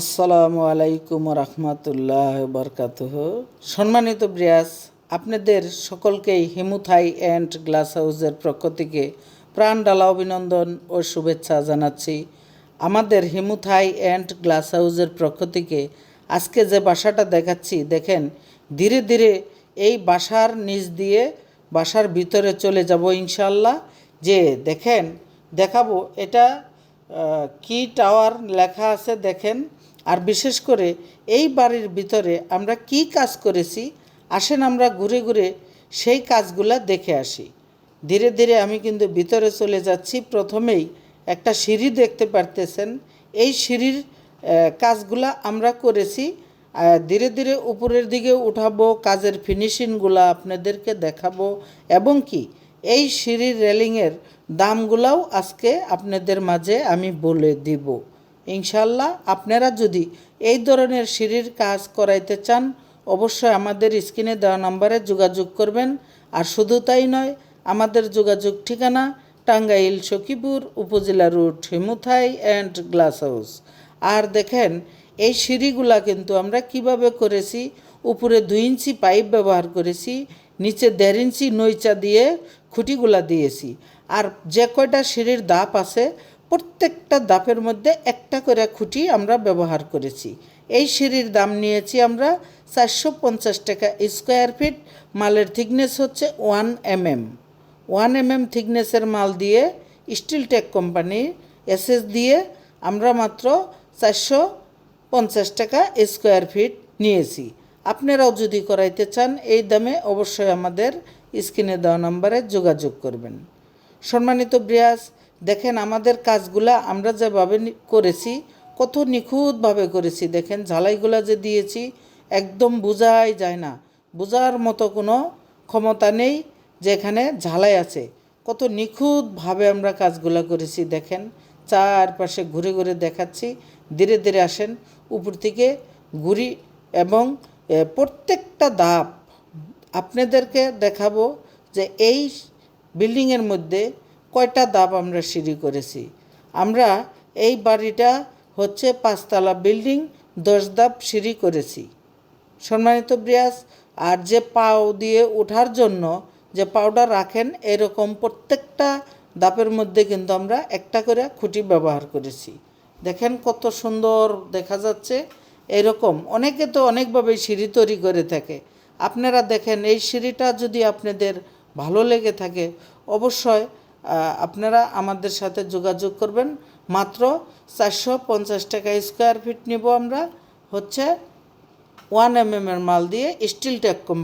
আসসালামু আলাইকুম রহমতুল্লাহ বরকাতুহ। সম্মানিত ব্রিয়াস, আপনাদের সকলকেই হিমুথাই অ্যান্ড গ্লাস হাউসের পক্ষ থেকে প্রাণ ডালা অভিনন্দন ও শুভেচ্ছা জানাচ্ছি। আমাদের হিমুথাই অ্যান্ড গ্লাস হাউসের পক্ষ থেকে আজকে যে বাসাটা দেখাচ্ছি, দেখেন, ধীরে ধীরে এই বাসার নিচ দিয়ে বাসার ভিতরে চলে যাব ইনশাল্লাহ যে, দেখেন, দেখাবো, এটা কি টাওয়ার লেখা আছে দেখেন। আর বিশেষ করে এই বাড়ির ভিতরে আমরা কি কাজ করেছি, আসেন আমরা ঘুরে ঘুরে সেই কাজগুলা দেখে আসি। ধীরে ধীরে আমি কিন্তু ভিতরে চলে যাচ্ছি। প্রথমেই একটা সিঁড়ি দেখতে পারতেছেন। এই সিঁড়ির কাজগুলা আমরা করেছি। ধীরে ধীরে উপরের দিকে উঠাবো, কাজের ফিনিশিংগুলা আপনাদেরকে দেখাবো। এবং কি? এই সিঁড়ির রেলিংয়ের দামগুলাও আজকে আপনাদের মাঝে আমি বলে দিব। ইনশাল্লাহ আপনারা যদি এই ধরনের সিঁড়ির কাজ করাইতে চান, অবশ্যই আমাদের স্ক্রিনে দেওয়া নাম্বারে যোগাযোগ করবেন। আর শুধু তাই নয়, আমাদের যোগাযোগ ঠিকানা টাঙ্গাইল সখীপুর উপজেলা রুট হিমুথাই অ্যান্ড গ্লাস হাউস। আর দেখেন, এই সিঁড়িগুলা কিন্তু আমরা কীভাবে করেছি, উপরে দুই ইঞ্চি পাইপ ব্যবহার করেছি নিচে দেড় ইঞ্চি নইচা দিয়ে খুঁটিগুলা দিয়েছি। আর যে কয়টা সিঁড়ির দাপ আছে, প্রত্যেকটা দাপের মধ্যে একটা করে খুঁটি আমরা ব্যবহার করেছি। এই সিঁড়ির দাম নিয়েছি আমরা চারশো পঞ্চাশ টাকা স্কোয়ার ফিট, মালের থিকনেস হচ্ছে ওয়ান এমএম। ওয়ান এমএম থিকনেসের মাল দিয়ে স্টিল টেক কোম্পানির এসএস দিয়ে আমরা মাত্র চারশো পঞ্চাশ টাকা স্কোয়ার ফিট নিয়েছি। আপনারাও যদি করাইতে চান, এই দামে অবশ্যই আমাদের স্ক্রিনে দেওয়া নম্বরে যোগাযোগ করবেন। সম্মানিত ব্রিয়াস, দেখেন আমাদের কাজগুলা আমরা যেভাবে করেছি, কত নিখুঁতভাবে করেছি, দেখেন ঝালাইগুলা যে দিয়েছি, একদম বোঝাই যায় না। বোঝার মতো কোনো ক্ষমতা নেই যে এখানে ঝালাই আছে। কত নিখুঁতভাবে আমরা কাজগুলা করেছি, দেখেন চারপাশে ঘুরে ঘুরে দেখাচ্ছি, ধীরে ধীরে আসেন, উপর থেকে ঘুরি এবং প্রত্যেকটা ধাপ আপনাদেরকে দেখাবো যে এই বিল্ডিংয়ের মধ্যে কয়টা ধাপ আমরা সিঁড়ি করেছি। আমরা এই বাড়িটা হচ্ছে পাঁচতলা বিল্ডিং, দশ ধাপ সিঁড়ি করেছি। সম্মানিত ব্রিয়াস, আর যে পাও দিয়ে ওঠার জন্য যে পাউডার রাখেন, এরকম প্রত্যেকটা দাপের মধ্যে কিন্তু আমরা একটা করে খুঁটি ব্যবহার করেছি। দেখেন কত সুন্দর দেখা যাচ্ছে। এরকম। অনেকে তো অনেকভাবে সিঁড়ি তৈরি করে থাকে। আপনারা দেখেন, এই সিঁড়িটা যদি আপনাদের ভালো লেগে থাকে, অবশ্যই আপনারা আমাদের সাথে যোগাযোগ করবেন। মাত্র চারশো পঞ্চাশ টাকা স্কোয়ার ফিট নিব আমরা। হচ্ছে ওয়ান এম এর মাল দিয়ে স্টিল ট্যাক কোম্পানি